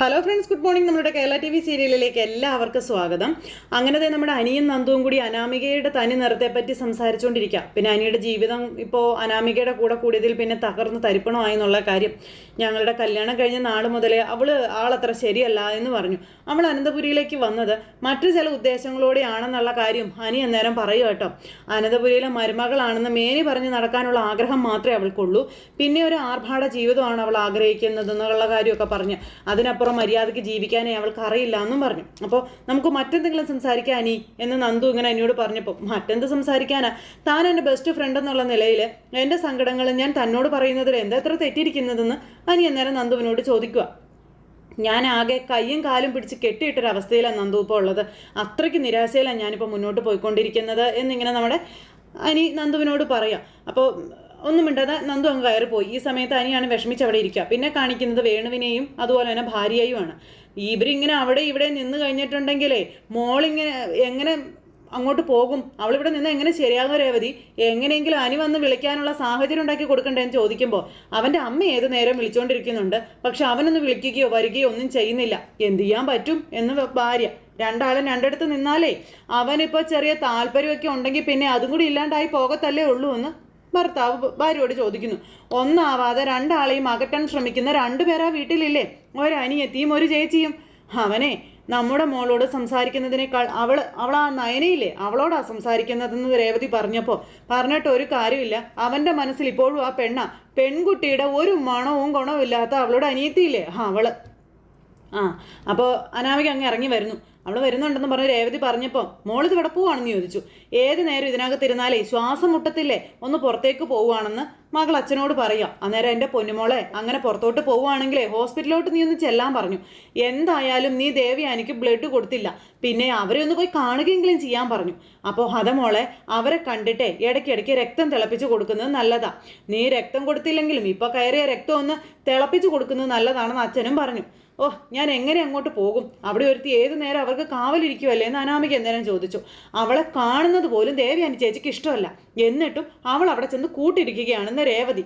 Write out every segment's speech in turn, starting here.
Hello friends good morning നമ്മുടെ Kerala T V സീരിയലിലേക്ക് എല്ലാവർക്കും സ്വാഗതം. അങ്ങനെ നമ്മുടെ അനിയും നന്ദുവും കൂടി അനാമികയുടെ തനി നിറത്തെ പറ്റി സംസാരിച്ചുകൊണ്ടിരിക്കുക പിന്നെ അനിയുടെ ജീവിതം ഇപ്പോൾ അനാമികയുടെ കൂടെ കൂടിയതിൽ പിന്നെ തകർന്ന് തരിപ്പണമായി എന്നുള്ള കാര്യം ഞങ്ങളുടെ കല്യാണം കഴിഞ്ഞ നാൾ മുതലേ അവൾ ആളത്ര ശരിയല്ല എന്ന് പറഞ്ഞു. അവൾ അനന്തപുരിയിലേക്ക് വന്നത് മറ്റു ചില ഉദ്ദേശങ്ങളോടെയാണെന്നുള്ള കാര്യം അനി അന്നേരം പറയുക കേട്ടോ. അനന്തപുരിയിലെ മരുമകളാണെന്ന് മേനി പറഞ്ഞ് നടക്കാനുള്ള ആഗ്രഹം മാത്രമേ അവൾക്കുള്ളൂ. പിന്നെ ഒരു ആർഭാട ജീവിതമാണ് അവൾ ആഗ്രഹിക്കുന്നത് എന്നുള്ള കാര്യമൊക്കെ പറഞ്ഞ്. അതിനപ്പുറം മര്യാദയ്ക്ക് ജീവിക്കാനേ അവൾക്ക് അറിയില്ല എന്നും പറഞ്ഞു. അപ്പോൾ നമുക്ക് മറ്റെന്തെങ്കിലും സംസാരിക്കാനീ? എന്ന് നന്ദു ഇങ്ങനെ എന്നോട് പറഞ്ഞപ്പോൾ മറ്റെന്ത് സംസാരിക്കാനാ? താൻ എന്റെ ബെസ്റ്റ് ഫ്രണ്ട് എന്നുള്ള നിലയിൽ എന്റെ സങ്കടങ്ങൾ ഞാൻ തന്നോട് പറയുന്നതിൽ എന്താ എത്ര തെറ്റിയിരിക്കുന്നതെന്ന് അനി അന്നേരം നന്ദുവിനോട് ചോദിക്കുക ഞാൻ ആകെ കയ്യും കാലും പിടിച്ച് കെട്ടിയിട്ടൊരവസ്ഥയിലാണ് നന്ദു ഇപ്പോൾ ഉള്ളത്. അത്രയ്ക്ക് നിരാശയിലാണ് ഞാനിപ്പോൾ മുന്നോട്ട് പോയിക്കൊണ്ടിരിക്കുന്നത് എന്നിങ്ങനെ നമ്മുടെ അനി നന്ദുവിനോട് പറയാം. അപ്പോൾ ഒന്നും മിണ്ടാതെ നന്ദു അങ്ങ് കയറി പോയി ഈ സമയത്ത് അനിയാണ് വിഷമിച്ച് അവിടെ ഇരിക്കുക. പിന്നെ കാണിക്കുന്നത് വേണുവിനെയും അതുപോലെ തന്നെ ഭാര്യയുമാണ്. ഇവരിങ്ങനെ അവിടെ ഇവിടെ നിന്ന് കഴിഞ്ഞിട്ടുണ്ടെങ്കിലേ മോളിങ്ങനെ എങ്ങനെ അങ്ങോട്ട് പോകും? അവളിവിടെ നിന്ന് എങ്ങനെ ശരിയാകും രേവതി? എങ്ങനെയെങ്കിലും അനി വന്ന് വിളിക്കാനുള്ള സാഹചര്യം ഉണ്ടാക്കി കൊടുക്കണ്ടേന്ന് ചോദിക്കുമ്പോൾ അവന്റെ അമ്മ ഏത് നേരം വിളിച്ചുകൊണ്ടിരിക്കുന്നുണ്ട് പക്ഷെ അവനൊന്ന് വിളിക്കുകയോ വരികയോ ഒന്നും ചെയ്യുന്നില്ല. എന്ത് ചെയ്യാൻ പറ്റും എന്ന് ഭാര്യ. രണ്ടാളും രണ്ടിടത്ത് നിന്നാലേ അവനിപ്പോൾ ചെറിയ താല്പര്യമൊക്കെ ഉണ്ടെങ്കിൽ പിന്നെ അതും കൂടി ഇല്ലാണ്ടായി പോകത്തല്ലേ ഉള്ളൂ എന്ന് ഭർത്താവ് ഭാര്യയോട് ചോദിക്കുന്നു. ഒന്നാവാതെ രണ്ടാളെയും അകറ്റാൻ ശ്രമിക്കുന്ന രണ്ടുപേരാ വീട്ടിലില്ലേ? ഒരനിയത്തിയും ഒരു ചേച്ചിയും. അവനെ നമ്മുടെ മോളോട് സംസാരിക്കുന്നതിനേക്കാൾ അവൾ അവൾ ആ നയനയില്ലേ? അവളോടാ സംസാരിക്കുന്നതെന്ന് രേവതി പറഞ്ഞപ്പോൾ പറഞ്ഞിട്ട് ഒരു കാര്യമില്ല. അവന്റെ മനസ്സിൽ ഇപ്പോഴും ആ പെണ്ണ പെൺകുട്ടിയുടെ ഒരു മണവും ഗുണവും ഇല്ലാത്ത അവളുടെ അനിയത്തിയില്ലേ? അവൾ. ആ അപ്പോൾ അനാമിക അങ്ങ് ഇറങ്ങി വരുന്നു. അവൾ വരുന്നുണ്ടെന്ന് പറഞ്ഞ് രേവതി പറഞ്ഞപ്പോൾ മോളിത് ഇവിടെ പോവാണെന്ന് ചോദിച്ചു. ഏത് നേരം ഇതിനകത്ത് ഇരുന്നാലേ ശ്വാസം മുട്ടത്തില്ലേ? ഒന്ന് പുറത്തേക്ക് പോവുകയാണെന്ന് മകൾ അച്ഛനോട് പറയാം. അന്നേരം എന്റെ പൊന്നുമോളെ അങ്ങനെ പുറത്തോട്ട് പോവുകയാണെങ്കിലേ ഹോസ്പിറ്റലിലോട്ട് നീ ഒന്ന് ചെല്ലാൻ പറഞ്ഞു. എന്തായാലും നീ ദേവി എനിക്ക് ബ്ലഡ് കൊടുത്തില്ല. പിന്നെ അവരെ ഒന്ന് പോയി കാണുകയെങ്കിലും ചെയ്യാൻ പറഞ്ഞു. അപ്പോൾ ഹതമോളെ അവരെ കണ്ടിട്ടേ ഇടയ്ക്കിടയ്ക്ക് രക്തം തിളപ്പിച്ച് കൊടുക്കുന്നത് നല്ലതാ. നീ രക്തം കൊടുത്തില്ലെങ്കിലും ഇപ്പോൾ കയറിയ രക്തം ഒന്ന് തിളപ്പിച്ച് കൊടുക്കുന്നത് നല്ലതാണെന്ന് അച്ഛനും പറഞ്ഞു. ഓ ഞാൻ എങ്ങനെ അങ്ങോട്ട് പോകും? അവിടെ ഒരുത്തി ഏത് നേരം അവർക്ക് കാവലിരിക്കുമല്ലേ എന്ന് അനാമിക എന്നേരം ചോദിച്ചു. അവളെ കാണുന്നത് പോലും ദേവയാനി ചേച്ചിക്ക് ഇഷ്ടമല്ല. എന്നിട്ടും അവൾ അവിടെ ചെന്ന് കൂട്ടിരിക്കുകയാണെന്ന് രേവതി.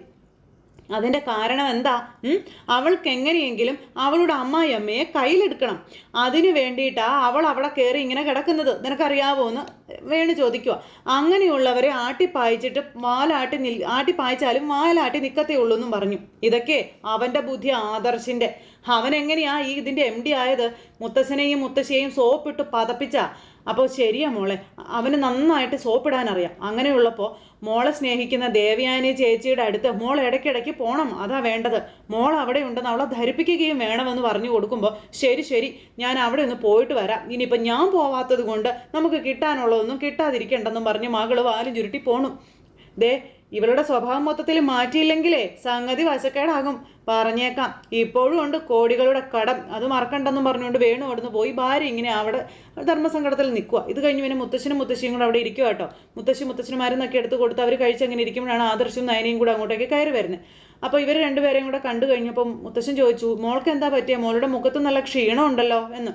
അതിന്റെ കാരണം എന്താ? അവൾക്ക് എങ്ങനെയെങ്കിലും അവളുടെ അമ്മായിയമ്മയെ കയ്യിലെടുക്കണം. അതിനു വേണ്ടിയിട്ടാ അവൾ അവിടെ കയറി ഇങ്ങനെ കിടക്കുന്നത്. നിനക്കറിയാവോ എന്ന് വേണു ചോദിക്കുക. അങ്ങനെയുള്ളവരെ ആട്ടിപ്പായിച്ചിട്ട് വാലാട്ടി നിൽ ആട്ടിപ്പായിച്ചാലും വാലാട്ടി നിൽക്കത്തേ ഉള്ളൂ എന്നും പറഞ്ഞു. ഇതൊക്കെ അവന്റെ ബുദ്ധി ആദർശിന്റെ അവൻ എങ്ങനെയാ ഈ ഇതിന്റെ എം ഡി ആയത്? മുത്തശ്ശനെയും മുത്തശ്ശിയെയും സോപ്പിട്ട് പതപ്പിച്ച. അപ്പോൾ ശരിയാ മോളെ. അവന് നന്നായിട്ട് സോപ്പിടാൻ അറിയാം അങ്ങനെയുള്ളപ്പോൾ മോളെ സ്നേഹിക്കുന്ന ദേവയാനി ചേച്ചിയുടെ അടുത്ത് മോൾ ഇടയ്ക്കിടയ്ക്ക് പോകണം അതാ വേണ്ടത്. മോൾ അവിടെ ഉണ്ടെന്ന് അവളെ ധരിപ്പിക്കുകയും വേണമെന്ന് പറഞ്ഞു കൊടുക്കുമ്പോൾ ശരി ശരി ഞാൻ അവിടെ ഒന്ന് പോയിട്ട് വരാം. ഇനിയിപ്പോൾ ഞാൻ പോവാത്തത് കൊണ്ട് നമുക്ക് കിട്ടാനുള്ളതൊന്നും കിട്ടാതിരിക്കണ്ടെന്നും പറഞ്ഞ് മകൾ വാലും ചുരുട്ടി പോണു. ദേ ഇവളുടെ സ്വഭാവം മൊത്തത്തിൽ മാറ്റിയില്ലെങ്കിലേ സംഗതി വശക്കേടാകും. പറഞ്ഞേക്കാം. ഇപ്പോഴും ഉണ്ട് കോടികളുടെ കടം. അത് മറക്കണ്ടെന്നും പറഞ്ഞുകൊണ്ട് വേണു അവിടുന്ന് പോയി ഭാര്യ ഇങ്ങനെ അവിടെ ധർമ്മസങ്കടത്തിൽ നിൽക്കുക ഇത് കഴിഞ്ഞ് പിന്നെ മുത്തശ്ശനും മുത്തശ്ശിയും കൂടെ അവിടെ ഇരിക്കുക കേട്ടോ. മുത്തശ്ശി മുത്തശ്ശിമാരെന്നൊക്കെ എടുത്ത് കൊടുത്ത് അവർ കഴിച്ചങ്ങനെ ഇരിക്കുമ്പോഴാണ് ആദർശവും നയനയും കൂടെ അങ്ങോട്ടേക്ക് കയറി വരുന്നത് അപ്പോൾ ഇവർ രണ്ടുപേരെയും കൂടെ കണ്ടു കഴിഞ്ഞപ്പം മുത്തശ്ശൻ ചോദിച്ചു മോൾക്ക് എന്താ പറ്റിയ? മോളുടെ മുഖത്ത് നല്ല ക്ഷീണമുണ്ടല്ലോ? എന്ന്.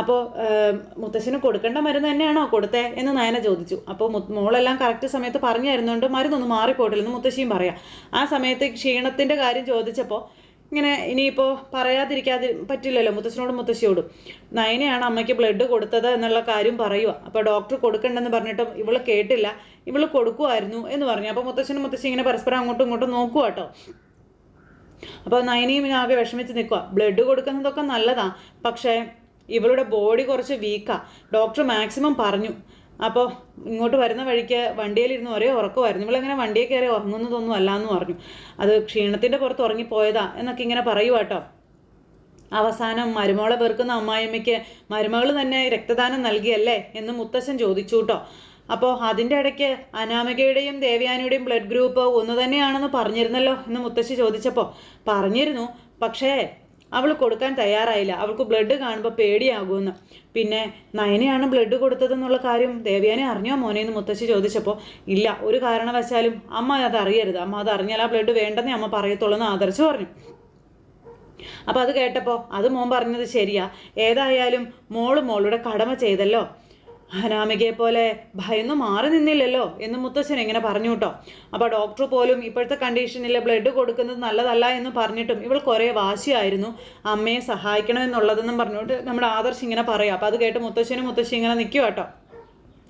അപ്പോൾ മുത്തശ്ശന് കൊടുക്കേണ്ട മരുന്ന് തന്നെയാണോ കൊടുത്തേ എന്ന് നയന ചോദിച്ചു. അപ്പോൾ മോളെല്ലാം കറക്റ്റ് സമയത്ത് പറഞ്ഞു തരുന്നുണ്ട് മരുന്നൊന്നും മാറിപ്പോയിട്ടില്ലെന്ന് മുത്തശ്ശിയും പറയാം. ആ സമയത്ത് ക്ഷീണത്തിന്റെ കാര്യം ചോദിച്ചപ്പോൾ ഇങ്ങനെ ഇനിയിപ്പോൾ പറയാതിരിക്കാതി പറ്റില്ലല്ലോ മുത്തശ്ശനോടും മുത്തശ്ശിയോടും. നയനയാണ് അമ്മയ്ക്ക് ബ്ലഡ് കൊടുത്തത് എന്നുള്ള കാര്യം പറയുക അപ്പോൾ ഡോക്ടർ കൊടുക്കണ്ടെന്ന് പറഞ്ഞിട്ടും ഇവൾ കേട്ടില്ല. ഇവൾ കൊടുക്കുമായിരുന്നു എന്ന് പറഞ്ഞു. അപ്പോൾ മുത്തശ്ശനും മുത്തശ്ശി ഇങ്ങനെ പരസ്പരം അങ്ങോട്ടും ഇങ്ങോട്ടും നോക്കുക കേട്ടോ അപ്പോൾ നയനയും ആകെ വിഷമിച്ച് നിൽക്കുക ബ്ലഡ് കൊടുക്കുന്നതൊക്കെ നല്ലതാ. പക്ഷേ ഇവളുടെ ബോഡി കുറച്ച് വീക്കാ ഡോക്ടർ മാക്സിമം പറഞ്ഞു. അപ്പോൾ ഇങ്ങോട്ട് വരുന്ന വഴിക്ക് വണ്ടിയിലിരുന്ന് ഒരേ ഉറക്കമായിരുന്നു ഇവളെങ്ങനെ വണ്ടിയിൽ കയറി ഉറങ്ങുന്നതൊന്നും അല്ല എന്ന് പറഞ്ഞു. അത് ക്ഷീണത്തിന്റെ പുറത്ത് ഉറങ്ങിപ്പോയതാ എന്നൊക്കെ ഇങ്ങനെ പറയുക കേട്ടോ അവസാനം മരുമകളെ വെറുക്കുന്ന അമ്മായിമ്മയ്ക്ക് മരുമകൾ തന്നെ രക്തദാനം നൽകിയല്ലേ എന്ന് മുത്തശ്ശൻ ചോദിച്ചു കേട്ടോ അപ്പോൾ അതിന്റെ ഇടയ്ക്ക് അനാമികയുടെയും ദേവയാനിയുടെയും ബ്ലഡ് ഗ്രൂപ്പ് ഒന്ന് തന്നെയാണെന്ന് പറഞ്ഞിരുന്നല്ലോ എന്ന് മുത്തശ്ശി ചോദിച്ചപ്പോൾ പറഞ്ഞിരുന്നു. പക്ഷേ അവൾ കൊടുക്കാൻ തയ്യാറായില്ല. അവൾക്ക് ബ്ലഡ് കാണുമ്പോൾ പേടിയാകുമെന്ന്. പിന്നെ നയനയാണ് ബ്ലഡ് കൊടുത്തതെന്നുള്ള കാര്യം ദേവ്യാനെ അറിഞ്ഞോ മോനെ എന്ന് മുത്തശ്ശി ചോദിച്ചപ്പോൾ ഇല്ല ഒരു കാരണവശാലും അമ്മ അത് അറിയരുത്. അമ്മ അത് അറിഞ്ഞാൽ ആ ബ്ലഡ് വേണ്ടെന്നേ അമ്മ പറയത്തുള്ളൂ എന്ന് ആദർശ് പറഞ്ഞു. അപ്പോൾ അത് കേട്ടപ്പോൾ അത് മോൻ പറഞ്ഞത് ശരിയാ. ഏതായാലും മോൾ മോളുടെ കടമ ചെയ്തല്ലോ. അനാമികയെ പോലെ ഭയന്ന് മാറി നിന്നില്ലല്ലോ എന്ന് മുത്തശ്ശൻ ഇങ്ങനെ പറഞ്ഞു കേട്ടോ. അപ്പോൾ ഡോക്ടർ പോലും ഇപ്പോഴത്തെ കണ്ടീഷനിൽ ബ്ലഡ് കൊടുക്കുന്നത് നല്ലതല്ല എന്ന് പറഞ്ഞിട്ടും ഇവൾ കുറേ വാശിയായിരുന്നു. അമ്മയെ സഹായിക്കണമെന്നുള്ളതെന്നും പറഞ്ഞുകൊണ്ട് നമ്മുടെ ആദർശ് ഇങ്ങനെ പറയാം. അപ്പോൾ അത് കേട്ട് മുത്തശ്ശനും മുത്തശ്ശി ഇങ്ങനെ നിൽക്കുക കേട്ടോ.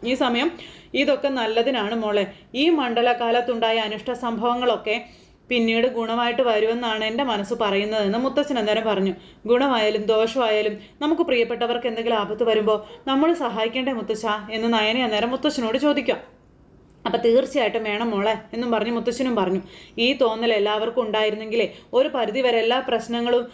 ഈ സമയം ഇതൊക്കെ നല്ലതിനാണ് മോളെ. ഈ മണ്ഡലകാലത്തുണ്ടായ അനിഷ്ട സംഭവങ്ങളൊക്കെ പിന്നീട് ഗുണമായിട്ട് വരുമെന്നാണ് എന്റെ മനസ്സ് പറയുന്നതെന്ന് മുത്തച്ഛൻ അന്നേരം പറഞ്ഞു. ഗുണമായാലും ദോഷമായാലും നമുക്ക് പ്രിയപ്പെട്ടവർക്ക് എന്തെങ്കിലും ആപത്ത് വരുമ്പോൾ നമ്മൾ സഹായിക്കേണ്ടേ മുത്തച്ഛ എന്ന് നയനെ അന്നേരം മുത്തച്ഛനോട് ചോദിക്കാം. അപ്പം തീർച്ചയായിട്ടും വേണം മോളെ എന്നും പറഞ്ഞ് മുത്തശ്ശനും പറഞ്ഞു. ഈ തോന്നൽ എല്ലാവർക്കും ഉണ്ടായിരുന്നെങ്കിലേ ഒരു പരിധി വരെ എല്ലാ പ്രശ്നങ്ങളും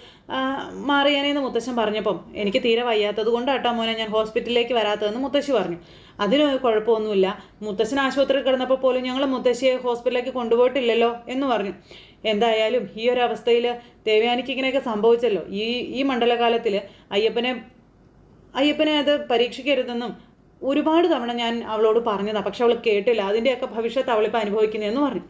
മാറിയാനേന്ന് മുത്തശ്ശൻ പറഞ്ഞപ്പം എനിക്ക് തീരെ വയ്യാത്തത് കൊണ്ടാട്ടോ മോനെ ഞാൻ ഹോസ്പിറ്റലിലേക്ക് വരാത്തതെന്ന് മുത്തശ്ശി പറഞ്ഞു. അതിന് കുഴപ്പമൊന്നുമില്ല. മുത്തശ്ശൻ ആശുപത്രിയിൽ കിടന്നപ്പോൾ പോലും ഞങ്ങൾ മുത്തശ്ശിയെ ഹോസ്പിറ്റലിലേക്ക് കൊണ്ടുപോയിട്ടില്ലല്ലോ എന്ന് പറഞ്ഞു. എന്തായാലും ഈ ഒരു അവസ്ഥയിൽ ദേവയാനിക്ക് ഇങ്ങനെയൊക്കെ സംഭവിച്ചല്ലോ. ഈ ഈ മണ്ഡലകാലത്തിൽ അയ്യപ്പനെ അയ്യപ്പനെ അത് പരീക്ഷിക്കരുതെന്നും ഒരുപാട് തവണ ഞാൻ അവളോട് പറഞ്ഞതാണ് പക്ഷെ അവൾ കേട്ടില്ല. അതിന്റെയൊക്കെ ഭവിഷ്യത്ത് അവളിപ്പോൾ അനുഭവിക്കുന്നതെന്ന് പറഞ്ഞു.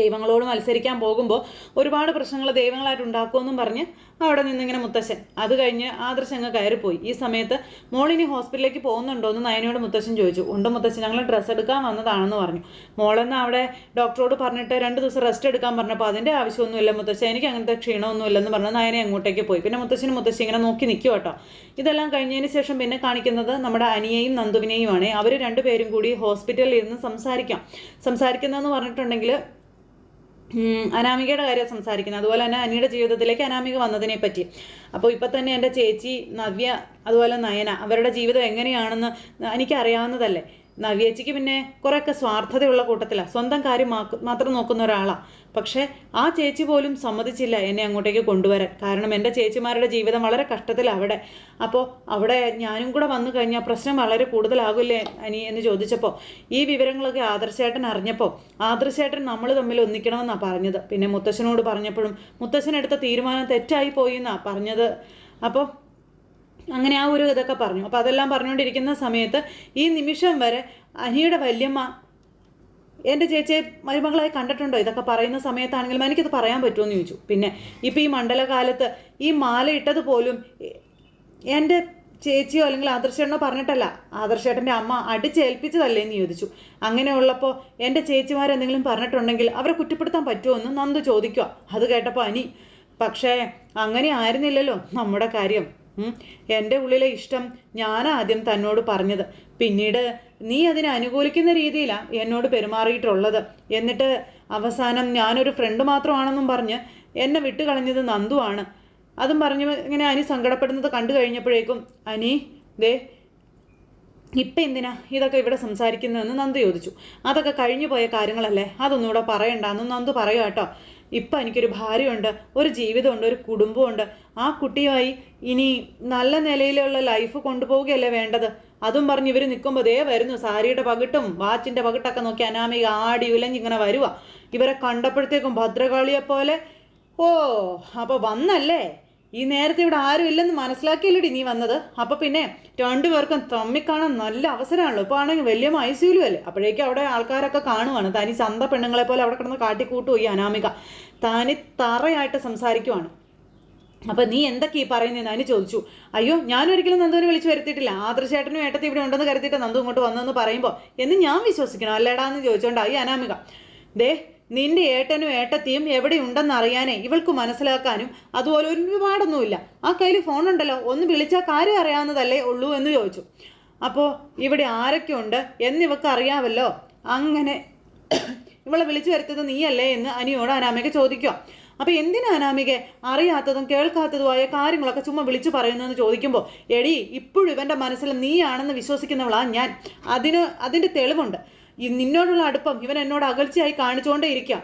ദൈവങ്ങളോട് മത്സരിക്കാൻ പോകുമ്പോൾ ഒരുപാട് പ്രശ്നങ്ങൾ ദൈവങ്ങളായിട്ട് ഉണ്ടാക്കുമെന്നും പറഞ്ഞ് അവിടെ നിന്നിങ്ങനെ മുത്തശ്ശൻ. അത് കഴിഞ്ഞ് ആദർശ് അങ്ങ് കയറിപ്പോയി. ഈ സമയത്ത് മോളിനി ഹോസ്പിറ്റലിലേക്ക് പോകുന്നുണ്ടോ എന്ന് നയനോട് മുത്തശ്ശൻ ചോദിച്ചു. ഉണ്ട് മുത്തശ്ശൻ ഞങ്ങൾ ഡ്രസ്സ് എടുക്കാൻ വന്നതാണെന്ന് പറഞ്ഞു. മോളെന്ന് അവിടെ ഡോക്ടറോട് പറഞ്ഞിട്ട് രണ്ട് ദിവസം റെസ്റ്റ് എടുക്കാൻ പറഞ്ഞപ്പോൾ അതിന്റെ ആവശ്യമൊന്നുമില്ല മുത്തശ്ശൻ എനിക്ക് അങ്ങനത്തെ ക്ഷീണമൊന്നുമില്ലെന്ന് പറഞ്ഞ് നയനെ അങ്ങോട്ടേക്ക് പോയി. പിന്നെ മുത്തശ്ശനും മുത്തശ്ശി ഇങ്ങനെ നോക്കി നിൽക്കും കേട്ടോ ഇതെല്ലാം കഴിഞ്ഞതിന് ശേഷം പിന്നെ കാണിക്കുന്നത് നമ്മുടെ അനിയെയും നന്ദുവിനെയുമാണ്. അവർ രണ്ടുപേരും കൂടി ഹോസ്പിറ്റലിൽ ഇരുന്ന് സംസാരിക്കാം. സംസാരിക്കുന്നതെന്ന് പറഞ്ഞിട്ടുണ്ടെങ്കിൽ അനാമികയുടെ കാര്യം സംസാരിക്കുന്നത്. അതുപോലെ തന്നെ അനിയുടെ ജീവിതത്തിലേക്ക് അനാമിക വന്നതിനെ പറ്റി. അപ്പോൾ ഇപ്പം തന്നെ എന്റെ ചേച്ചി നവ്യ അതുപോലെ നയന അവരുടെ ജീവിതം എങ്ങനെയാണെന്ന് എനിക്കറിയാവുന്നതല്ലേ? നവ്യേച്ചിക്ക് പിന്നെ കുറേയൊക്കെ സ്വാർത്ഥതയുള്ള കൂട്ടത്തിലാണ് സ്വന്തം കാര്യം മാത്രം നോക്കുന്ന ഒരാളാണ് പക്ഷേ ആ ചേച്ചി പോലും സമ്മതിച്ചില്ല എന്നെ അങ്ങോട്ടേക്ക് കൊണ്ടുവരാൻ. കാരണം എന്റെ ചേച്ചിമാരുടെ ജീവിതം വളരെ കഷ്ടത്തിലാണ് അവിടെ. അപ്പോൾ അവിടെ ഞാനും കൂടെ വന്നു കഴിഞ്ഞാൽ പ്രശ്നം വളരെ കൂടുതലാകില്ലേ അനി എന്ന് ചോദിച്ചപ്പോൾ ഈ വിവരങ്ങളൊക്കെ ആദർശേട്ടൻ അറിഞ്ഞപ്പോൾ ആദർശേട്ടൻ നമ്മൾ തമ്മിൽ ഒന്നിക്കണമെന്നാണ് പറഞ്ഞത്. പിന്നെ മുത്തശ്ശനോട് പറഞ്ഞപ്പോഴും മുത്തശ്ശൻ എടുത്ത തീരുമാനം തെറ്റായി പോയി എന്നാണ് പറഞ്ഞത്. അപ്പോൾ അങ്ങനെ ആ ഒരു ഇതൊക്കെ പറഞ്ഞു. അപ്പോൾ അതെല്ലാം പറഞ്ഞുകൊണ്ടിരിക്കുന്ന സമയത്ത് ഈ നിമിഷം വരെ അനിയുടെ വല്യമ്മ എന്റെ ചേച്ചിയെ മരുമകളായി കണ്ടിട്ടുണ്ടോ? ഇതൊക്കെ പറയുന്ന സമയത്താണെങ്കിലും എനിക്കത് പറയാൻ പറ്റുമോ എന്ന് ചോദിച്ചു. പിന്നെ ഇപ്പം ഈ മണ്ഡലകാലത്ത് ഈ മാല ഇട്ടത് പോലും എന്റെ ചേച്ചിയോ അല്ലെങ്കിൽ ആദർശേട്ടനോ പറഞ്ഞിട്ടല്ല. ആദർശേട്ടന്റെ അമ്മ അടിച്ചേൽപ്പിച്ചതല്ലേ എന്ന് ചോദിച്ചു. അങ്ങനെയുള്ളപ്പോൾ എന്റെ ചേച്ചിമാരെന്തെങ്കിലും പറഞ്ഞിട്ടുണ്ടെങ്കിൽ അവരെ കുറ്റപ്പെടുത്താൻ പറ്റുമോ എന്ന് നന്ദു ചോദിക്കുക അത് കേട്ടപ്പോൾ അനി പക്ഷേ അങ്ങനെ ആയിരുന്നില്ലല്ലോ നമ്മുടെ കാര്യം. എന്റെ ഉള്ളിലെ ഇഷ്ടം ഞാൻ ആദ്യം തന്നോട് പറഞ്ഞത്. പിന്നീട് നീ അതിനെ അനുകൂലിക്കുന്ന രീതിയിലാണ് എന്നോട് പെരുമാറിയിട്ടുള്ളത്. എന്നിട്ട് അവസാനം ഞാനൊരു ഫ്രണ്ട് മാത്രമാണെന്നും പറഞ്ഞ് എന്നെ വിട്ടുകളഞ്ഞത് നന്ദുവാണ് അതും പറഞ്ഞ് ഇങ്ങനെ അനി സങ്കടപ്പെടുന്നത് കണ്ടു കഴിഞ്ഞപ്പോഴേക്കും അനി ദേ ഇപ്പം എന്തിനാ ഇതൊക്കെ ഇവിടെ സംസാരിക്കുന്നതെന്ന് നന്ദു ചോദിച്ചു. അതൊക്കെ കഴിഞ്ഞു പോയ കാര്യങ്ങളല്ലേ? അതൊന്നും ഇവിടെ പറയണ്ടെന്ന് നന്ദു പറയുക കേട്ടോ ഇപ്പം എനിക്കൊരു ഭാര്യയുണ്ട് ഒരു ജീവിതമുണ്ട് ഒരു കുടുംബമുണ്ട്. ആ കുട്ടിയുമായി ഇനി നല്ല നിലയിലുള്ള ലൈഫ് കൊണ്ടുപോവുകയല്ലേ വേണ്ടത്? അതും പറഞ്ഞ് ഇവർ നിൽക്കുമ്പോൾ ദേ വരുന്നു സാരിയുടെ പകിട്ടും വാച്ചിന്റെ പകിട്ടൊക്കെ നോക്കി അനാമിക ആടി ഉലഞ്ഞിങ്ങനെ വരുവാ. ഇവരെ കണ്ടപ്പോഴത്തേക്കും ഭദ്രകാളിയെപ്പോലെ ഓ അപ്പോൾ വന്നല്ലേ? ഈ നേരത്തെ ഇവിടെ ആരും ഇല്ലെന്ന് മനസ്സിലാക്കിയില്ലടി നീ വന്നത്? അപ്പോൾ പിന്നെ രണ്ടുപേർക്കും തമ്മിക്കാണാൻ നല്ല അവസരമാണല്ലോ. ഇപ്പോൾ ആണെങ്കിൽ വലിയ ഐസിയുലും അല്ലേ? അപ്പോഴേക്കും അവിടെ ആൾക്കാരൊക്കെ കാണുവാണ്. തനി ചന്ത പെണ്ണുങ്ങളെ പോലെ അവിടെ കിടന്ന് കാട്ടിക്കൂട്ടു ഈ അനാമിക. താനി തറയായിട്ട് സംസാരിക്കുവാണ്. അപ്പൊ നീ എന്തൊക്കെ ഈ പറയുന്നതെന്ന് അതിന് ചോദിച്ചു. അയ്യോ ഞാനൊരിക്കലും നന്ദുവിനെ വിളിച്ചു വരുത്തിയിട്ടില്ല. ആദർശേട്ടനും ഏട്ടത്തി ഇവിടെ ഉണ്ടെന്ന് കരുതിയിട്ട് നന്ദു ഇങ്ങോട്ട് വന്നെന്ന് പറയുമ്പോൾ എന്ന് ഞാൻ വിശ്വസിക്കണം. അല്ലേടാന്ന് ചോദിച്ചോണ്ടാ ഈ അനാമിക. ദേ നിന്റെ ഏട്ടനും ഏട്ടത്തിയും എവിടെ ഉണ്ടെന്ന് അറിയാനേ ഇവൾക്ക് മനസ്സിലാക്കാനും അതുപോലെ ഒരുപാടൊന്നുമില്ല. ആ കയ്യിൽ ഫോണുണ്ടല്ലോ ഒന്ന് വിളിച്ചാൽ കാര്യം അറിയാവുന്നതല്ലേ ഉള്ളൂ എന്ന് ചോദിച്ചു. അപ്പോൾ ഇവിടെ ആരൊക്കെ ഉണ്ട് എന്നിവക്ക് അറിയാമല്ലോ. അങ്ങനെ ഇവളെ വിളിച്ചു വരുത്തത് നീയല്ലേ എന്ന് അനിയോട് അനാമിക ചോദിക്കുക. അപ്പൊ എന്തിനാ അനാമിക അറിയാത്തതും കേൾക്കാത്തതുമായ കാര്യങ്ങളൊക്കെ ചുമ്മാ വിളിച്ചു പറയുന്നതെന്ന് ചോദിക്കുമ്പോൾ എടി ഇപ്പോഴും ഇവന്റെ മനസ്സിൽ നീയാണെന്ന് വിശ്വസിക്കുന്നവളാ ഞാൻ. അതിന് അതിന്റെ തെളിവുണ്ട്. നിന്നോടുള്ള അടുപ്പം ഇവൻ എന്നോട് അകൽച്ചയായി കാണിച്ചുകൊണ്ടേ ഇരിക്കാം.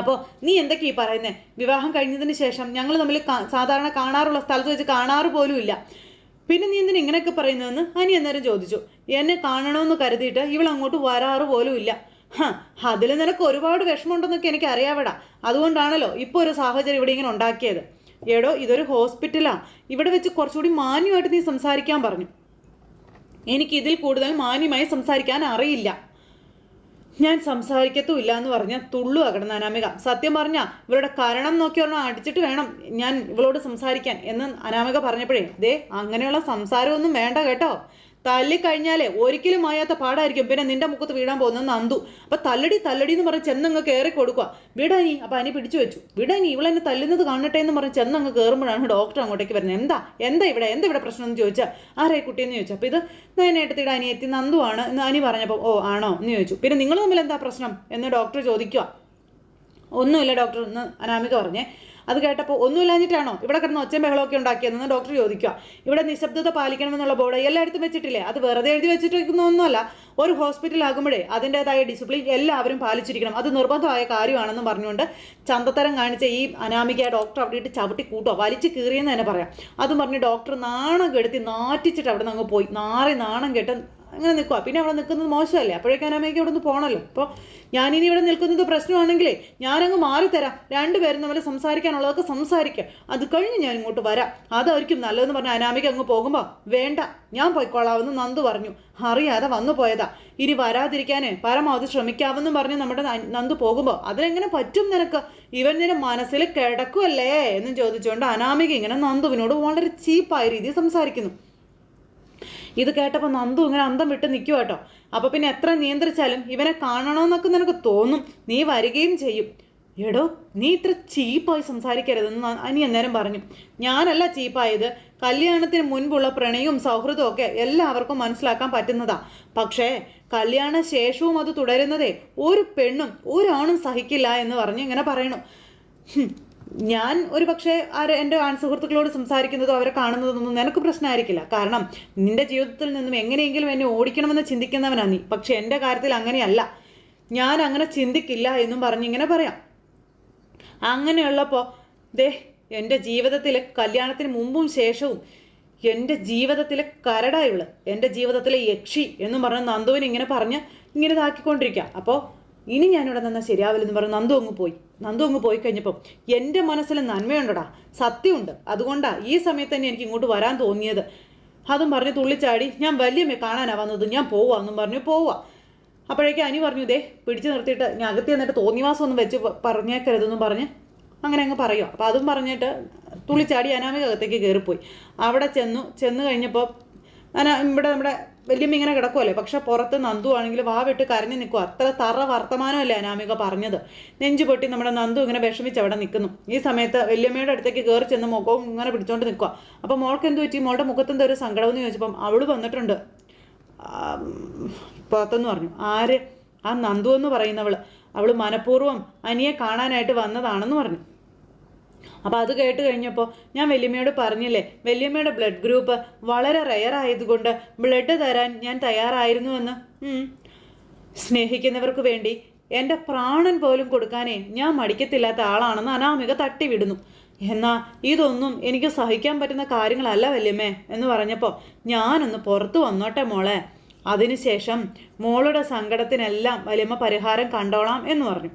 അപ്പോൾ നീ എന്തൊക്കെ ഈ പറയുന്നത് വിവാഹം കഴിഞ്ഞതിന് ശേഷം ഞങ്ങൾ തമ്മിൽ സാധാരണ കാണാറുള്ള സ്ഥലത്ത് വെച്ച് കാണാറ് പോലും ഇല്ല. പിന്നെ നീ എന്തിനാ ഇങ്ങനെയൊക്കെ പറയുന്നതെന്ന് അനി അന്നേരം ചോദിച്ചു. എന്നെ കാണണമെന്ന് കരുതിയിട്ട് ഇവൾ അങ്ങോട്ട് വരാറ് പോലും ഇല്ല. ഹ അതിൽ നിനക്ക് ഒരുപാട് വിഷമമുണ്ടെന്നൊക്കെ എനിക്ക് അറിയാവടാ. അതുകൊണ്ടാണല്ലോ ഇപ്പോൾ ഒരു സാഹചര്യം ഇവിടെ ഇങ്ങനെ ഉണ്ടാക്കിയത്. എടോ ഇതൊരു ഹോസ്പിറ്റലാണ് ഇവിടെ വെച്ച് കുറച്ചുകൂടി മാന്യമായിട്ട് നീ സംസാരിക്കാൻ പറഞ്ഞു. എനിക്ക് ഇതിൽ കൂടുതൽ മാന്യമായി സംസാരിക്കാൻ അറിയില്ല. ഞാൻ സംസാരിക്കത്തുമില്ല എന്ന് പറഞ്ഞ തുള്ളു അകടന്ന അനാമിക. സത്യം പറഞ്ഞ ഇവരുടെ കാരണം നോക്കി പറഞ്ഞാൽ അടിച്ചിട്ട് വേണം ഞാൻ ഇവളോട് സംസാരിക്കാൻ എന്ന് അനാമിക പറഞ്ഞപ്പോഴേ ദേ അങ്ങനെയുള്ള സംസാരമൊന്നും വേണ്ട കേട്ടോ. തല്ലി കഴിഞ്ഞാലേ ഒരിക്കലും മായാത്ത പാടായിരിക്കും. പിന്നെ നിന്റെ മുഖത്ത് വീടാൻ പോകുന്നത് നന്ദു. അപ്പൊ തല്ലടി തല്ലടി എന്ന് പറഞ്ഞ് ചെന്നങ്ങ് കയറി കൊടുക്കുക വിടനി അപ്പൊ അനി പിടിച്ചു വെച്ചു. വിടനി ഇവളെന്നെ തല്ലുന്നത് കാണട്ടെ എന്ന് പറഞ്ഞ് ചെന്നങ്ങ് കയറുമ്പോഴാണ് ഡോക്ടർ അങ്ങോട്ടേക്ക് വരുന്നത്. എന്താ? എന്താ ഇവിടെ? എന്താ ഇവിടെ പ്രശ്നം എന്ന് ചോദിച്ചാൽ ആരെ കുട്ടിയെന്ന് ചോദിച്ചു. അപ്പൊ ഇത് നയനേട്ടത്തിയുടെ അനിയത്തി നന്ദു ആണ് എന്ന് അനി പറഞ്ഞപ്പോൾ ഓ ആണോ? എന്ന് ചോദിച്ചു. പിന്നെ നിങ്ങൾ തമ്മിൽ എന്താ പ്രശ്നം? എന്ന് ഡോക്ടർ ചോദിക്കുക ഒന്നുമില്ല ഡോക്ടർ എന്ന് അനാമിക പറഞ്ഞേ. അത് കേട്ടപ്പോൾ ഒന്നുമില്ലാഞ്ഞിട്ടാണോ ഇവിടെ കിടന്ന് ഒച്ചയും ബഹളമൊക്കെ ഉണ്ടാക്കിയതെന്ന് ഡോക്ടർ ചോദിക്കുക ഇവിടെ നിശബ്ദത പാലിക്കണമെന്നുള്ള ബോർഡ് എല്ലായിടത്തും വെച്ചിട്ടില്ലേ? അത് വെറുതെ എഴുതി വെച്ചിട്ടൊന്നുമല്ല ഒരു ഹോസ്പിറ്റൽ ആകുമ്പോഴേ അതിന്റെതായ ഡിസിപ്ലിൻ എല്ലാവരും പാലിച്ചിരിക്കണം. അത് നിർബന്ധമായ കാര്യമാണെന്ന് പറഞ്ഞുകൊണ്ട് ചന്തത്തരം കാണിച്ച ഈ അനാമിക ഡോക്ടർ അവിടെ ഇട്ട് ചവിട്ടി കൂട്ടോ വലിച്ചു കീറിയെന്ന് തന്നെ പറയാം. അതും പറഞ്ഞ് ഡോക്ടർ നാണം കെടുത്തി നാറ്റിച്ചിട്ട് അവിടെ നിന്ന് അങ്ങ് പോയി. നാറി നാണം കെട്ട് അങ്ങനെ നിൽക്കുക പിന്നെ അവിടെ നിൽക്കുന്നത് മോശമല്ലേ? അപ്പോഴേക്കും അനാമയ്ക്ക് അവിടെ നിന്ന് പോകണമല്ലോ അപ്പോൾ ഞാനിനി ഇവിടെ നിൽക്കുന്നത് പ്രശ്നമാണെങ്കിലേ ഞാനങ്ങ് മാറിത്തരാം. രണ്ടുപേരും തമ്മിൽ സംസാരിക്കാനുള്ളതൊക്കെ സംസാരിക്കാം. അത് കഴിഞ്ഞ് ഞാൻ ഇങ്ങോട്ട് വരാം. അതായിരിക്കും നല്ലതെന്ന് പറഞ്ഞ അനാമിക അങ്ങ് പോകുമ്പോൾ വേണ്ട ഞാൻ പോയിക്കോളാമെന്ന് നന്ദു പറഞ്ഞു. അറിയാതെ വന്നു പോയതാ. ഇനി വരാതിരിക്കാൻ പരമാവധി ശ്രമിക്കാമെന്നും പറഞ്ഞ് നമ്മുടെ നന്ദു പോകുമ്പോൾ അതിനെങ്ങനെ പറ്റും നിനക്ക്? ഇവൻ നിന്റെ മനസ്സിൽ കിടക്കുമല്ലേ എന്നും ചോദിച്ചുകൊണ്ട് അനാമിക ഇങ്ങനെ നന്ദുവിനോട് വളരെ ചീപ്പായ രീതിയിൽ സംസാരിക്കുന്നു. ഇത് കേട്ടപ്പോൾ നന്ദു ഇങ്ങനെ അന്തം വിട്ട് നിൽക്കുക കേട്ടോ. അപ്പോൾ പിന്നെ എത്ര നിയന്ത്രിച്ചാലും ഇവനെ കാണണമെന്നൊക്കെ നിനക്ക് തോന്നും. നീ വരികയും ചെയ്യും. എടോ നീ ഇത്ര ചീപ്പായി സംസാരിക്കരുതെന്ന് അനി അന്നേരം പറഞ്ഞു. ഞാനല്ല ചീപ്പായത്. കല്യാണത്തിന് മുൻപുള്ള പ്രണയവും സൗഹൃദവും ഒക്കെ എല്ലാവർക്കും മനസ്സിലാക്കാൻ പറ്റുന്നതാ. പക്ഷേ കല്യാണ ശേഷവും അത് തുടരുന്നതേ ഒരു പെണ്ണും ഒരാണും സഹിക്കില്ല എന്ന് പറഞ്ഞ് ഇങ്ങനെ പറയണു. ഞാൻ ഒരു പക്ഷേ ആര് എന്റെ ആൺ സുഹൃത്തുക്കളോട് സംസാരിക്കുന്നതോ അവരെ കാണുന്നതൊന്നും നിനക്ക് പ്രശ്നമായിരിക്കില്ല. കാരണം നിന്റെ ജീവിതത്തിൽ നിന്നും എങ്ങനെയെങ്കിലും എന്നെ ഓടിക്കണമെന്ന് ചിന്തിക്കുന്നവനാണ് നീ. പക്ഷെ എന്റെ കാര്യത്തിൽ അങ്ങനെയല്ല. ഞാൻ അങ്ങനെ ചിന്തിക്കില്ല എന്നും പറഞ്ഞിങ്ങനെ പറയാം. അങ്ങനെയുള്ളപ്പോൾ ദേ എന്റെ ജീവിതത്തിൽ കല്യാണത്തിന് മുമ്പും ശേഷവും എന്റെ ജീവിതത്തിലെ കരടായുള്ള എന്റെ ജീവിതത്തിലെ യക്ഷി എന്നും പറഞ്ഞ് നന്ദുവിനെ ഇങ്ങനെ പറഞ്ഞ് ഇങ്ങനെ ഇതാക്കിക്കൊണ്ടിരിക്കുക അപ്പോൾ ഇനി ഞാനിവിടെ നിന്നാൽ ശരിയാവില്ലെന്ന് പറഞ്ഞ് നന്ദു അങ്ങ് പോയി. നന്ദു അങ്ങ് പോയി കഴിഞ്ഞപ്പം എന്റെ മനസ്സിൽ നന്മയുണ്ടടാ സത്യമുണ്ട്. അതുകൊണ്ടാണ് ഈ സമയത്ത് തന്നെ എനിക്ക് ഇങ്ങോട്ട് വരാൻ തോന്നിയത്. അതും പറഞ്ഞ് തുള്ളിച്ചാടി ഞാൻ വലിയ കാണാനാണ് വന്നത് ഞാൻ പോവാന്നും പറഞ്ഞു പോവാ. അപ്പോഴേക്കും അനി പറഞ്ഞു ഇതേ പിടിച്ചു നിർത്തിയിട്ട് ഞാൻ അകത്ത് നിന്നിട്ട് തോന്നിവാസം ഒന്നും വെച്ച് പറഞ്ഞേക്കരുതെന്നും പറഞ്ഞ് അങ്ങനെ അങ്ങ് പറയുക അപ്പോൾ അതും പറഞ്ഞിട്ട് തുള്ളിച്ചാടി അനാമിക അകത്തേക്ക് കയറിപ്പോയി. അവിടെ ചെന്നു ചെന്ന് കഴിഞ്ഞപ്പോൾ ഇവിടെ നമ്മുടെ വല്യമ്മ ഇങ്ങനെ കിടക്കുമല്ലേ പക്ഷെ പുറത്ത് നന്ദു ആണെങ്കിൽ വാവിട്ട് കരഞ്ഞു നിൽക്കുക അത്ര തറ വർത്തമാനമല്ലേ അനാമിക പറഞ്ഞത്? നെഞ്ചു പൊട്ടി നമ്മുടെ നന്ദു ഇങ്ങനെ വിഷമിച്ച് അവിടെ നിൽക്കുന്നു. ഈ സമയത്ത് വല്യമ്മയുടെ അടുത്തേക്ക് കയറി ചെന്ന് മുഖവും ഇങ്ങനെ പിടിച്ചോണ്ട് നിൽക്കുക അപ്പോൾ മോൾക്ക് എന്ത് പറ്റി? മോളുടെ മുഖത്തെന്തോ ഒരു സങ്കടം എന്ന് ചോദിച്ചപ്പം അവൾ വന്നിട്ടുണ്ട്. പുറത്തെന്ന് പറഞ്ഞു. ആര്? ആ നന്ദു എന്ന് പറയുന്നവൾ. അവൾ മനഃപൂർവം അനിയെ കാണാനായിട്ട് വന്നതാണെന്ന് പറഞ്ഞു. അപ്പോൾ അത് കേട്ട് കഴിഞ്ഞപ്പോൾ ഞാൻ വല്യമ്മയോട് പറഞ്ഞില്ലേ വല്യമ്മയുടെ ബ്ലഡ് ഗ്രൂപ്പ് വളരെ റെയർ ആയതുകൊണ്ട് ബ്ലഡ് തരാൻ ഞാൻ തയ്യാറായിരുന്നുവെന്ന് സ്നേഹിക്കുന്നവർക്ക് വേണ്ടി എന്റെ പ്രാണൻ പോലും കൊടുക്കാനേ ഞാൻ മടിക്കത്തില്ലാത്ത ആളാണെന്ന് അനാമിക തട്ടിവിടുന്നു. എന്നാ ഇതൊന്നും എനിക്ക് സഹിക്കാൻ പറ്റുന്ന കാര്യങ്ങളല്ല വല്യമ്മേ എന്ന് പറഞ്ഞപ്പോൾ ഞാനൊന്ന് പുറത്തു വന്നോട്ടെ മോളെ. അതിനുശേഷം മോളുടെ സങ്കടത്തിനെല്ലാം വല്യമ്മ പരിഹാരം കണ്ടോളാം എന്ന് പറഞ്ഞു.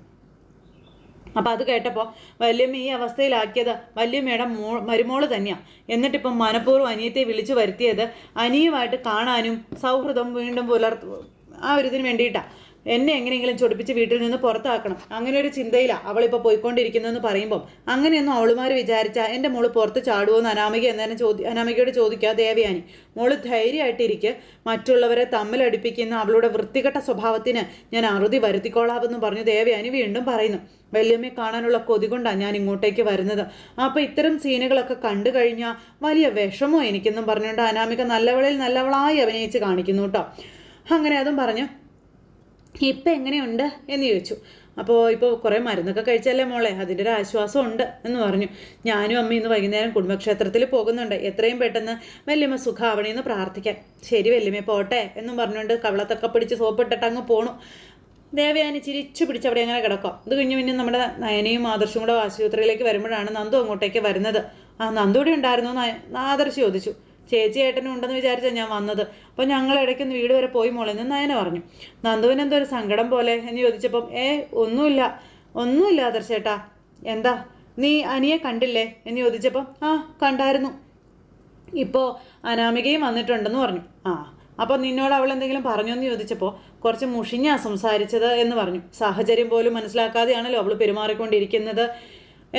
അപ്പം അത് കേട്ടപ്പോൾ വല്യമ്മ ഈ അവസ്ഥയിലാക്കിയത് വല്യമ്മയുടെ മോ മരുമോൾ തന്നെയാണ് എന്നിട്ടിപ്പം മനഃപൂർവം അനിയത്തെ വിളിച്ചു വരുത്തിയത് അനിയുമായിട്ട് കാണാനും സൗഹൃദം വീണ്ടും പുലർത്തു ആ ഒരു ഇതിന് വേണ്ടിയിട്ടാണ് എന്നെ എങ്ങനെയെങ്കിലും ചൊടിപ്പിച്ച് വീട്ടിൽ നിന്ന് പുറത്താക്കണം. അങ്ങനെ ഒരു ചിന്തയിലാണ് അവളിപ്പോൾ പോയിക്കൊണ്ടിരിക്കുന്നതെന്ന് പറയുമ്പം. അങ്ങനെയൊന്നും അവളുമാർ വിചാരിച്ചാൽ എന്റെ മോൾ പുറത്ത് ചാടുമോയെന്ന് അനാമിക എന്നതിനെ ചോദി അനാമികയോട് ചോദിക്കുക ദേവയാനി. മോൾ ധൈര്യമായിട്ടിരിക്കുക മറ്റുള്ളവരെ തമ്മിലടിപ്പിക്കുന്ന അവളുടെ വൃത്തികെട്ട സ്വഭാവത്തിന് ഞാൻ അറുതി വരുത്തിക്കോളാമെന്ന് പറഞ്ഞു ദേവയാനി വീണ്ടും പറയുന്നു. വല്യമ്മയെ കാണാനുള്ള കൊതി കൊണ്ടാണ് ഞാൻ ഇങ്ങോട്ടേക്ക് വരുന്നത്. അപ്പോൾ ഇത്തരം സീനുകളൊക്കെ കണ്ടു കഴിഞ്ഞാൽ വലിയ വിഷമോ എനിക്കെന്നും പറഞ്ഞുകൊണ്ട് അനാമിക നല്ലവളിൽ നല്ലവളായി അഭിനയിച്ച് കാണിക്കുന്നു കേട്ടോ. അങ്ങനെ അതും പറഞ്ഞു ഇപ്പം എങ്ങനെയുണ്ട് എന്ന് ചോദിച്ചു. അപ്പോൾ ഇപ്പോൾ കുറേ മരുന്നൊക്കെ കഴിച്ചല്ലേ മോളെ? അതിന്റെ ഒരു ആശ്വാസം ഉണ്ട് എന്ന് പറഞ്ഞു. ഞാനും അമ്മ ഇന്ന് വൈകുന്നേരം കുടുംബക്ഷേത്രത്തിൽ പോകുന്നുണ്ട്. എത്രയും പെട്ടെന്ന് വല്യമ്മ സുഖാവണി എന്ന് പ്രാർത്ഥിക്കാൻ ശരി വല്യമ്മ പോട്ടെ എന്നും പറഞ്ഞുകൊണ്ട് കവളത്തൊക്കെ പിടിച്ച് സോപ്പിട്ടിട്ട് അങ്ങ് പോണു. ദേവയാനി ചിരിച്ചു പിടിച്ച് അവിടെ അങ്ങനെ കിടക്കാം ഇത് കഴിഞ്ഞ് പിന്നെ നമ്മുടെ നയനയും ആദർശവും കൂടെ ആശുപത്രിയിലേക്ക് വരുമ്പോഴാണ് നന്ദു അങ്ങോട്ടേക്ക് വരുന്നത്. ആ നന്ദു ഇവിടെ ഉണ്ടായിരുന്നു ആദർശ് ചോദിച്ചു. ചേച്ചി ഏട്ടനും ഉണ്ടെന്ന് വിചാരിച്ചാണ് ഞാൻ വന്നത്. അപ്പോൾ ഞങ്ങൾ ഇടയ്ക്കൊന്ന് വീട് വരെ പോയി മോളെന്ന് നയന പറഞ്ഞു. നന്ദുവിന് എന്തോ ഒരു സങ്കടം പോലെ എന്ന് ചോദിച്ചപ്പം ഏ ഒന്നുമില്ല ഒന്നുമില്ല ആദർശേട്ടാ. എന്താ നീ അനിയെ കണ്ടില്ലേ? എന്ന് ചോദിച്ചപ്പം ആ കണ്ടായിരുന്നു. ഇപ്പോൾ അനാമികയും വന്നിട്ടുണ്ടെന്ന് പറഞ്ഞു. ആ അപ്പോൾ നിന്നോട് അവൾ എന്തെങ്കിലും പറഞ്ഞു? എന്ന് ചോദിച്ചപ്പോൾ കുറച്ച് മുഷിഞ്ഞാ സംസാരിച്ചത് എന്ന് പറഞ്ഞു. സാഹചര്യം പോലും മനസ്സിലാക്കാതെയാണല്ലോ അവൾ പെരുമാറിക്കൊണ്ടിരിക്കുന്നത്.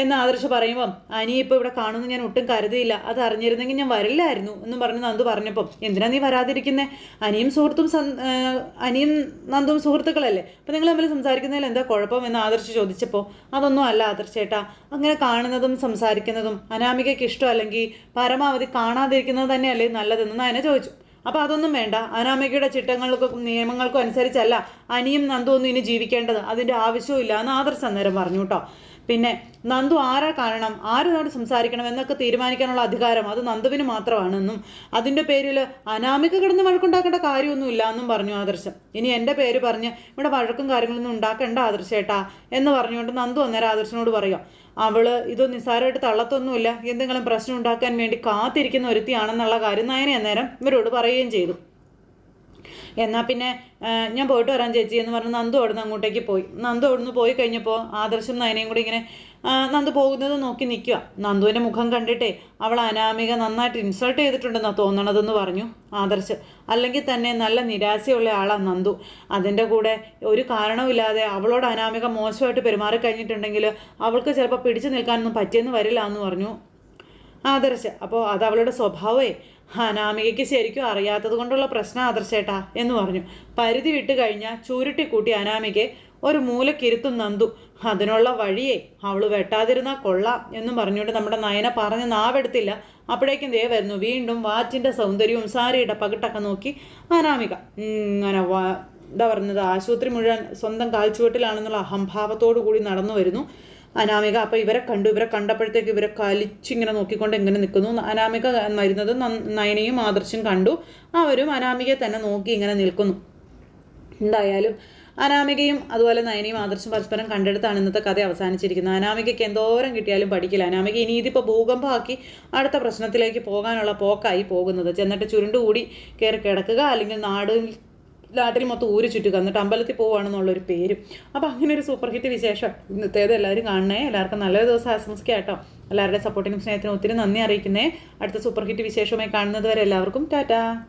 എന്ന് ആദർശ് പറയുമ്പം അനി ഇപ്പോൾ ഇവിടെ കാണുമെന്ന് ഞാൻ ഒട്ടും കരുതിയില്ല. അത് അറിഞ്ഞിരുന്നെങ്കിൽ ഞാൻ വരില്ലായിരുന്നു എന്ന് പറഞ്ഞ് നന്ദു പറഞ്ഞപ്പം എന്തിനാ നീ വരാതിരിക്കുന്നേ? അനിയും സുഹൃത്തും അനിയും നന്ദും സുഹൃത്തുക്കളല്ലേ? അപ്പം നിങ്ങൾ തമ്മിൽ സംസാരിക്കുന്നതിൽ എന്താ കുഴപ്പം? എന്ന് ആദർശ് ചോദിച്ചപ്പോൾ അതൊന്നും അല്ല ആദർശേട്ടാ അങ്ങനെ കാണുന്നതും സംസാരിക്കുന്നതും അനാമികയ്ക്ക് ഇഷ്ടമല്ലെങ്കിൽ പരമാവധി കാണാതിരിക്കുന്നത് തന്നെയല്ലേ നല്ലതെന്ന് നയന ചോദിച്ചു. അപ്പോൾ അതൊന്നും വേണ്ട. അനാമികയുടെ ചിട്ടങ്ങൾക്കും നിയമങ്ങൾക്കും അനുസരിച്ചല്ല അനിയും നന്ദു ഒന്നും ഇനി ജീവിക്കേണ്ടത്. അതിന്റെ ആവശ്യവും ഇല്ല എന്ന് ആദർശ് അന്നേരം പറഞ്ഞു കേട്ടോ. പിന്നെ നന്ദു ആരാ കാരണം? ആരോട് സംസാരിക്കണം എന്നൊക്കെ തീരുമാനിക്കാനുള്ള അധികാരം അത് നന്ദുവിന് മാത്രമാണെന്നും അതിന്റെ പേരിൽ അനാമിക കിടന്ന് വഴക്കുണ്ടാക്കേണ്ട കാര്യമൊന്നുമില്ല എന്നും പറഞ്ഞു ആദർശം. ഇനി എന്റെ പേര് പറഞ്ഞ് ഇവിടെ വഴക്കും കാര്യങ്ങളൊന്നും ഉണ്ടാക്കേണ്ട ആദർശേട്ടാ എന്ന് പറഞ്ഞുകൊണ്ട് നന്ദു അന്നേരം ആദർശനോട് പറയുക അവൾ ഇത് നിസ്സാരമായിട്ട് തള്ളത്തൊന്നുമില്ല. എന്തെങ്കിലും പ്രശ്നം ഉണ്ടാക്കാൻ വേണ്ടി കാത്തിരിക്കുന്ന ഒരുത്തിയാണെന്നുള്ള കാര്യം നയനെ അന്നേരം ഇവരോട് പറയുകയും ചെയ്തു. എന്നാൽ പിന്നെ ഞാൻ പോയിട്ട് വരാം ചേച്ചി എന്ന് പറഞ്ഞ് നന്ദു അവിടുന്ന് അങ്ങോട്ടേക്ക് പോയി. നന്ദു അവിടുന്ന് പോയി കഴിഞ്ഞപ്പോൾ ആദർശം നയനയും കൂടി ഇങ്ങനെ നന്ദു പോകുന്നത് നോക്കി നിൽക്കുക നന്ദുവിന്റെ മുഖം കണ്ടിട്ടേ അവൾ അനാമിക നന്നായിട്ട് ഇൻസൾട്ട് ചെയ്തിട്ടുണ്ടെന്നാണ് തോന്നണതെന്ന് പറഞ്ഞു ആദർശ്. അല്ലെങ്കിൽ തന്നെ നല്ല നിരാശയുള്ള ആളാണ് നന്ദു. അതിന്റെ കൂടെ ഒരു കാരണവുമില്ലാതെ അവളോട് അനാമിക മോശമായിട്ട് പെരുമാറി കഴിഞ്ഞിട്ടുണ്ടെങ്കിൽ അവൾക്ക് ചിലപ്പോൾ പിടിച്ചു നിൽക്കാനൊന്നും പറ്റിയെന്ന് വരില്ല എന്ന് പറഞ്ഞു. ആദർശ്. അപ്പോൾ അത് അവളുടെ സ്വഭാവമേ. അനാമികയ്ക്ക് ശരിക്കും അറിയാത്തത് കൊണ്ടുള്ള പ്രശ്നം ആദർശേട്ടാ എന്ന് പറഞ്ഞു. പരിധി വിട്ട് കഴിഞ്ഞാൽ ചുരുട്ടിക്കൂട്ടി അനാമികയെ ഒരു മൂലക്കിരുത്തും നന്ദു. അതിനുള്ള വഴിയെ അവൾ വെട്ടാതിരുന്നാൽ കൊള്ളാം എന്നും പറഞ്ഞുകൊണ്ട് നമ്മുടെ നയന പറഞ്ഞ് നാവെടുത്തില്ല. അപ്പോഴേക്കും ദേ വരുന്നു. വീണ്ടും വാച്ചിന്റെ സൗന്ദര്യവും സാരിയുടെ പകിട്ടൊക്കെ നോക്കി അനാമിക. ഇങ്ങനെ എന്താ പറയുന്നത് ആശുപത്രി മുഴുവൻ സ്വന്തം കാൽച്ചുവട്ടിലാണെന്നുള്ള അഹംഭാവത്തോടു കൂടി നടന്നു വരുന്നു. അനാമിക അപ്പോൾ ഇവരെ കണ്ടു ഇവരെ കണ്ടപ്പോഴത്തേക്ക് ഇവരെ കലിച്ചിങ്ങനെ നോക്കിക്കൊണ്ട് എങ്ങനെ നിൽക്കുന്നു. അനാമിക വരുന്നത് നയനയും ആദർശും കണ്ടു. അവരും അനാമികയെ തന്നെ നോക്കി ഇങ്ങനെ നിൽക്കുന്നു. എന്തായാലും അനാമികയും അതുപോലെ നയനയും ആദർശം പരസ്പരം കണ്ടെടുത്താണ് ഇന്നത്തെ കഥ അവസാനിച്ചിരിക്കുന്നത്. അനാമികയ്ക്ക് എന്തോരം കിട്ടിയാലും പഠിക്കില്ല. അനാമിക ഇനി ഇതിപ്പോൾ ഭൂകമ്പമാക്കി അടുത്ത പ്രശ്നത്തിലേക്ക് പോകാനുള്ള പോക്കായി പോകുന്നത്. ചെന്നിട്ട് ചുരുണ്ടുകൂടി കയറി കിടക്കുക അല്ലെങ്കിൽ നാട് നാട്ടിൽ മൊത്തം ഊര് ചുറ്റുക. എന്നിട്ട് അമ്പലത്തിൽ പോവുകയാണെന്നുള്ളൊരു പേരും. അപ്പോൾ അങ്ങനെ ഒരു സൂപ്പർ ഹിറ്റ് വിശേഷം. ഇന്നത്തേത് എല്ലാവരും കാണണേ. എല്ലാവർക്കും നല്ലൊരു ദിവസം ആശംസിക്കുക കേട്ടോ എല്ലാവരുടെ സപ്പോർട്ടിനും സ്നേഹത്തിനും ഒത്തിരി നന്ദി അറിയിക്കുന്നേ. അടുത്ത സൂപ്പർ ഹിറ്റ് വിശേഷമായി കാണുന്നത് വരെ എല്ലാവർക്കും ടാറ്റാ.